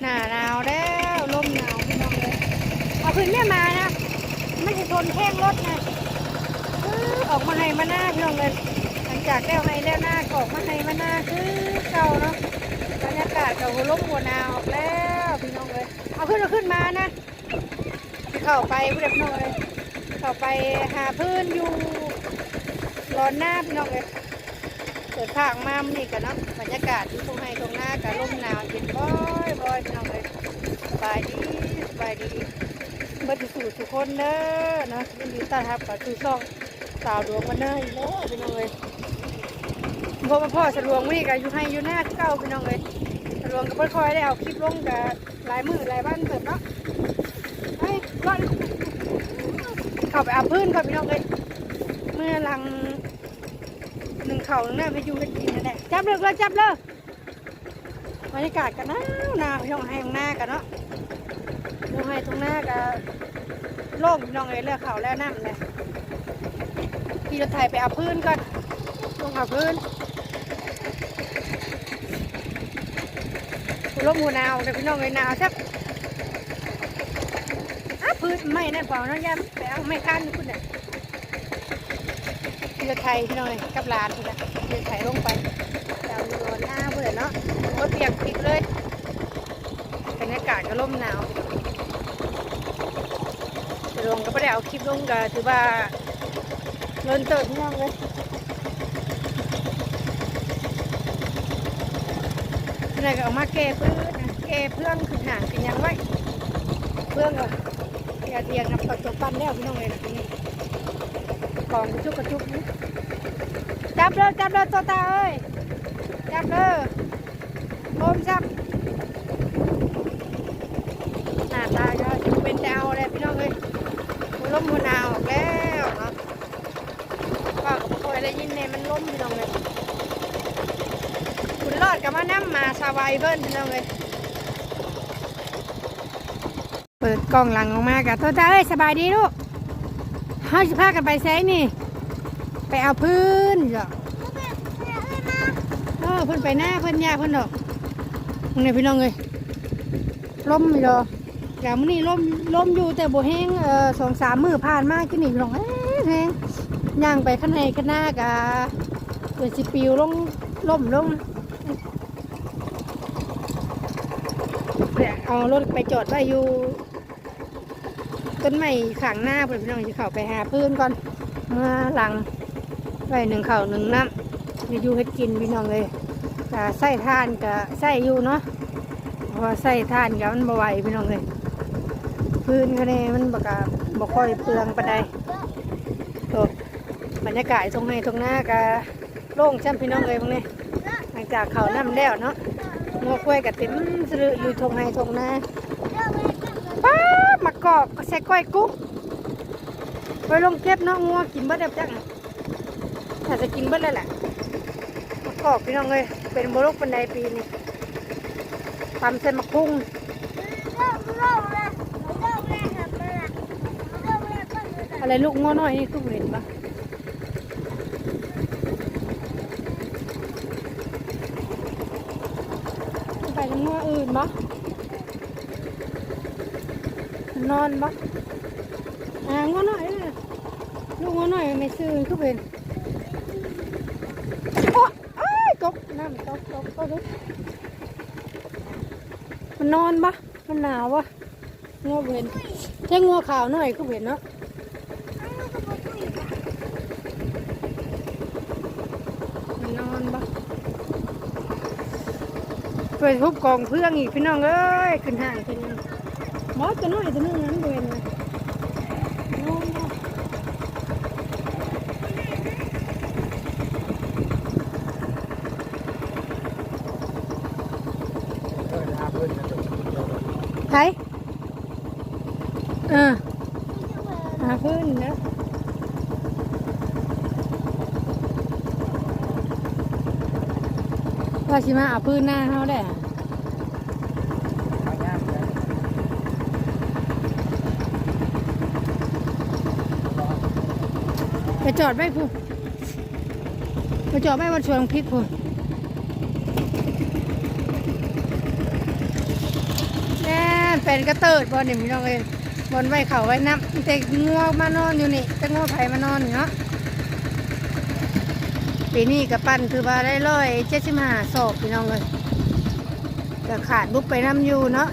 หน้าหนาวแล้วลมหนาวพี่น้องเลยเอาขึ้นแม่มานะไม่ใช่ทนแข้งรถนะอื้อออกมาให้มาหน้าพี่น้องเลยหลังจากแล้วให้แล้วหน้าออกมาให้มาหน้าคือเก่าเนาะบรรยากาศกับหัวลมหัวหนาวออกแล้วพี่น้องเลยเอาขึ้นเอาขึ้นมานะเข้าไปพี่น้องเลยเข้าไปหาพื้นอยู่ร้อนหน้าพี่น้องเลยเปิดทางมามันนี่กันเนาะบรรยากาศที่ตรงให้ตรง หน้ากับลมหนาวเย็นบ่อยบ่อยพี่น้องเลยสบายดีสบายดีเบิดสู่ทุกคนเด้อเนะยินดีต้อนรับกับสู่ช่องสาวดวงวันเด้ออีกแล้วพี่น้องเลยพ่อมาพ่อสะดวงวันนี้ก็อยู่ให้อยู่หน้าเก่าพี่น้องเลยสะดวงก็บ่อค่อยได้เอาคลิปลงกับหลายมือหลายวันเติบเนาะเฮ้ก่อนเข้าไปอาพื้นก่อนพี่น้องเลยเมื่อลังหนึ่งเข่าหนึ่งหน้าไปอยู่กันกินนั่นแหละจับเลยเลยจับเลย บรรยากาศกันหนาวหนาวพี่น้องให้ตรงหน้ากันเนาะลงให้ตรงหน้ากันโล่งพี่น้องเลยเลือกเขาแล้วน้ำเลยพี่รถไถไปเอาพื้นก่อนลงเอาพื้นลมหัวหนาวแต่พี่น้องเลยหนาวแซ่บอะพื้นไม่นั่นเปล่าเนาะยันไปเอาไม่กั้นคุณเนี่ยเรือไทยพี่น้อยกับหลานพี่นะเรือไทยลงไปดาวอยู่หน้าเพื่อนเนาะ รถเปียกปิดเลยบรรยากาศก็ร่มหนาวจะลงก็ไม่ได้เอาคลิปลงก็ถือว่าเลินเติร์พี่น้องเลยอะไรก็เอามาแก้เพื่อนะแก้เพื่อนขึ้นหางกันยังไว้เพื่อนก็อย่าเทียงกับตัวปั้นแล้วพี่น้องเลยนะทีนี้ของกระจุกกระจุกนี่จับเลยจับเลยตัวตาเอ้ยจับเลย โอมจับหน้าตาก็จะเป็นดาวเลยพี่น้องเอ้ยหัวล้มหัวหนาวออกแล้วเนาะก็ก็บ่ค่อยได้ยินเนี่ยมันล้มพี่น้องเลยคุณรอดกับมานั่มาสบายเบิ้ลพี่น้องเลยเปิดกล้องหลังออกมากับตัวตาเอ้ยสบายดีลูกเฮาสิพากันไปไสนี่ ไปเอาพื้นเหรอเออเพิ่นไปหน้าเพิ่นยาเพิ่นดอก มึงเนี่ยพี่น้องเอ้ยลมเหรออย่างมื้อนี้ลมลมอยู่แต่โบแห้งเอ่อสองสามมือผ่านมากินนี่พี่น้องเอ้ยแห้งย่างไปข้างในข้างหน้ากะเกิดสิปิวลงล่มลงเนี่ยเอารถไปจอดไว้อยู่ต้นไม้ขางหน้าพี่น้องจะเข้าไปหาพื้นก่อนเมื่อหลังไว้หนึ่งเข่าหนึ่งน้ำมีอยู่เฮ็ดกินพี่น้องเลย กะใส่ทานกะใส่อยู่เนาะเพราะใส่ทานกะมันบ่ไหวพี่น้องเลยพื้นก็เนี่ยมันบกะบ่ค่อยเปลืองปานใดโตบรรยากาศตรงไหนตรงหน้ากะโล่งช่ำพี่น้องเลยพวกนี้หลังจากเขาน้ำแล้วเนาะงัวกล้วยกะเต็มสลืออยู่ทงไห้ทงหน้าป้ามากอกใส่ก้อยกุ๊กไปลงเก็บเนาะงัวกินเบิดแล้วจังถ้าจะกินเบิดแล้วแหละ กอกพี่น้องเลยเป็นบรกปันไดปีนี้ตำเส้นมะคุ้งอะไรลูกงัวน้อยนี่คือเห็นปะไปทางงัวอื่นปะนอนปะอ่างัวน้อยเลยลูกงัวน้อยไม่ซื้อคือเป็นโอ้เอ้ยตกน้ำตกตกตกตก มันนอนปะมันหนาวปะงัวเห็นแค่งัวขาวหน่อยคือเห็นเนาะมันนอนปะไปทุบกองเพื่องอีกพี่น้องเอ้ยขึ้นห่างขึ้นยังมอสตัวน้อยตัวนึงนั้นเวนเลยนอนปะ ใครเออหาพื้นนะว่าชิมาเอาพื้นหน้าเขาได้อะไปจอดไว้พูไปจอดไว้วันชวนพริกพู เป็ นกระเติดบอลนี่พี่น้องเอ้ยบอลไว้เขาไว้น้ำแต่งัวมานอนอยู่นี่แต่งัวไผ่มานอนเนาะปีนี้กับปั้นคือว่าได้ร้อยเจ็ดสิบห้าศอกพี่น้องเลยก็ขาดบุกไปน้ำอยู่เนาะ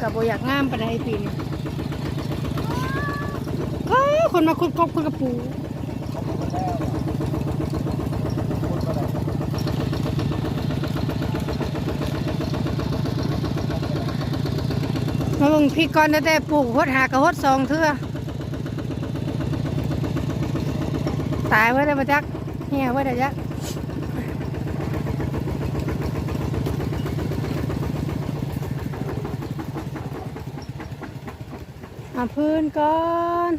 กับโบอยากงามปานใดปีนี้ก็คนมาคุดคบคุดกระปู มาเบิ่งพี่ก่อนแต่ปลูกหดหากระหดซองเถื่อตายไว้ได้มาจักเหี่ยไว้ได้จักมาพื้นก่อน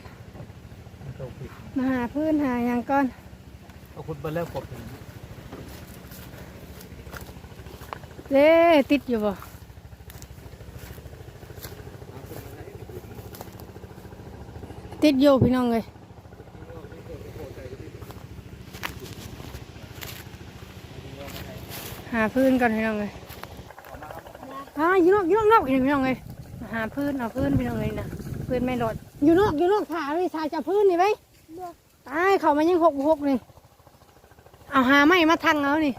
เอาขุดมาหาพื้นหาอย่างก่อนเอาขุดไปแล้วกบถึงเด้ติดอยู่บ่ ติดอยู่พี่น้องเลยหาพื้นก่อนพี่น้องเลยอ่าอยู่นอกอยู่นอกนอกเห็นพี่น้องเลยมาหาพื้นเอาพื้นพี่น้องเลยนะพื้นไม่หลดอยู่นอกอยู่นอกถ่าเลยถ่าจะพื้นนี่ไหมตายเขามายังหกหกนี่เอาหาไม้มาทังเอานี่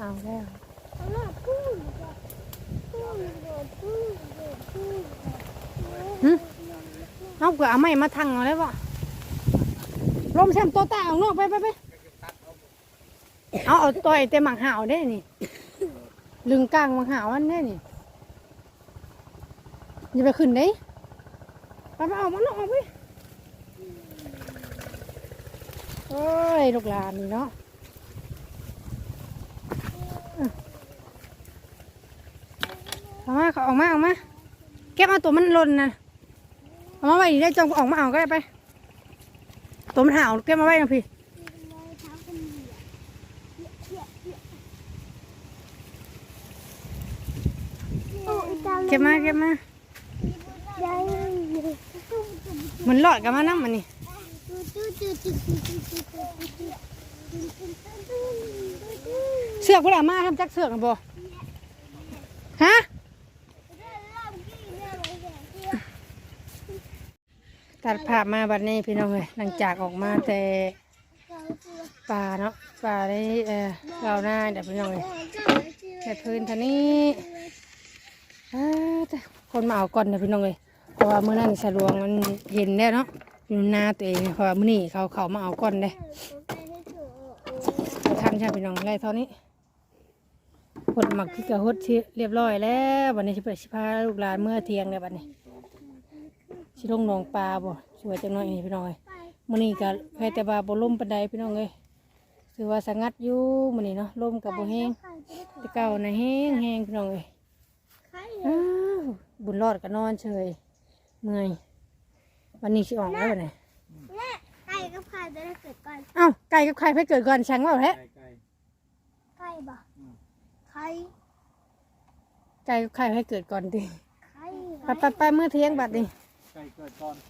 เอาแล้วหึเอาเกือเอาไม้มาทังเอาแล้วบ่ลมแชมโตตาออกนอกไปไปไปเอาเอาต่อยเต็มหมังหาวได้นี่ ลึงกลางหมังหาวอันได้นี่อย่าไปขึ้นได้ไปไปเอามันออกไปโอ้ยลูกหลานนี่เนาะ ออกมาเขาออกมาออกมาเก็บเอาตัวมันหล่นนะเอามาไว้ดีได้จงออกมาเอาก็ได้ไป ตัวมันห่าวเก็บมาไว้นะพี่เก็บมาเก็บมาเหมันหลอดกันมานั่มันนี่ เสือกพวกเรามาทำจักเสือกนะบ่ฮะตัดภาพมาบัดนี้พี่น้องเลยหลังจากออกมาแต่ป่าเนาะป่าได้เออเราหน้าเดี๋ยวพี่น้องเลยแต่พื้นท่านี้คนมาเอาก่อนเดี๋ยวพี่น้องเลยเพราะว่าเมื่อนั้นสะดวงมันเห็นแล้วเนาะอยู่หน้าตัวเองเพราะว่ามื่อนี้เขาเขามาเอาก่อนเลยทำใช่พี่น้องไรเท่านี้ ดหมักพริกกะหดชิเรียบร้อยแล้ววันนี้ชิไปชิพาลูกหลานเมื่อเที่ยงเลยวันนี้ชิลงหนองปลาบ่สวยจังหน่อยนี่พี่น้องเอ้ยมื้อนี้ก็แค่แต่ว่าบ่ลมปานใดพี่น้องเอ้ยถือว่าสงัดอยู่มื้อนี้เนาะลมกับบ่แห้งแต่เก่าน่ะแห้งแห้งพี่น้องเอ้ยอ้าวบุญรอดก็นอนเฉยเมื่อยวันนี้สิออกแล้วบัดนี้ไก่กับไข่จะได้เกิดก่อนเอ้าไก่กับไข่ไปเกิดก่อนช่างว่าแท้ใกล้ใกล้ไก่บ่ ไข่ไก่กับไข่ให้เกิดก่อนดิไข่ ไปไปไปมื้อเที่ยงบัดนี้ใกล้เกิดก่อนไข่